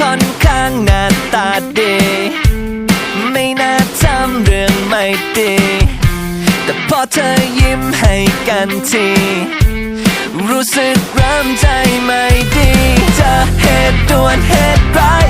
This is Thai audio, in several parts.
ค่อนข้างหน้าตาดี ไม่น่าทำเรื่องไม่ดี แต่พอเธอยิ้มให้กันที รู้สึกริ่มใจไม่ดี จะเหตุด่วนเหตุร้าย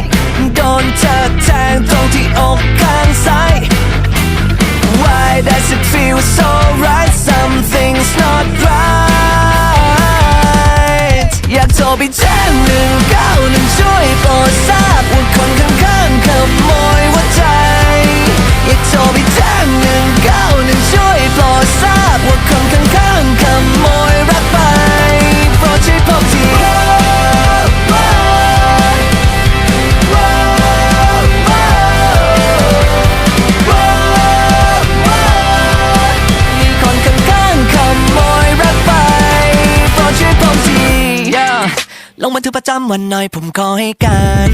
ลงบันทึกประจำวันหน่อยผมขอให้การ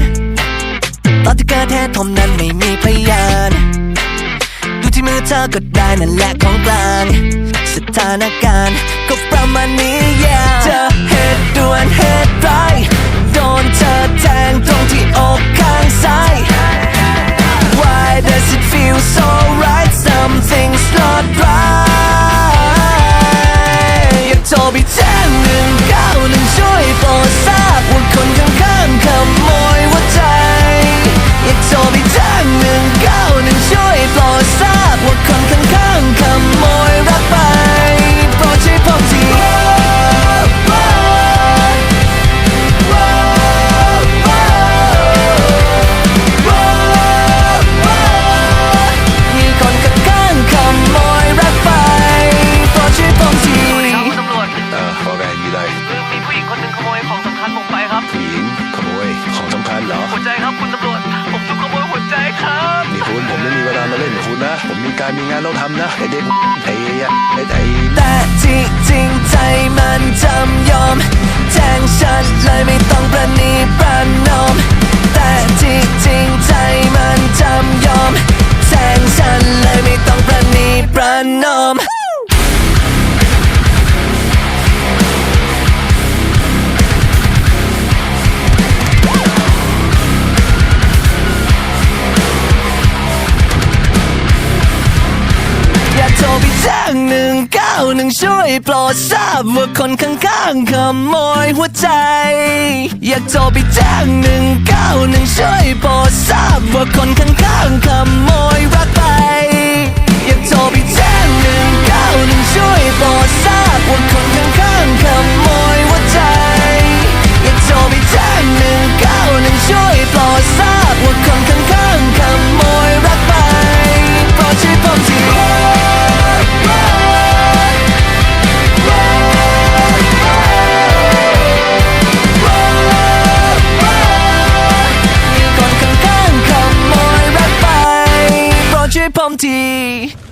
ตอนที่เกิดแท้ทมนั้นไม่มีพยาน ดูที่มือเธอก็ได้นั่นแหละของกลาง สถานการณ์ก็ประมาณนี้ yeah เจอเหตุด่วนเหตุ ผมมีการมีงานเราทำนะ ไอเด็กไอ้ไอ้แต่จริงจริงใจมันจำยอมแจ้งฉัน จ้งหนึ่งเก้าหนึ่งช่วยปลอดทราบว่าคนข้างๆขโมยหัวใจ อยากโทรไปแจ้งหนึ่งเก้าหนึ่งช่วยปลอดทราบว่าคนข้างๆขโมย Bumpty!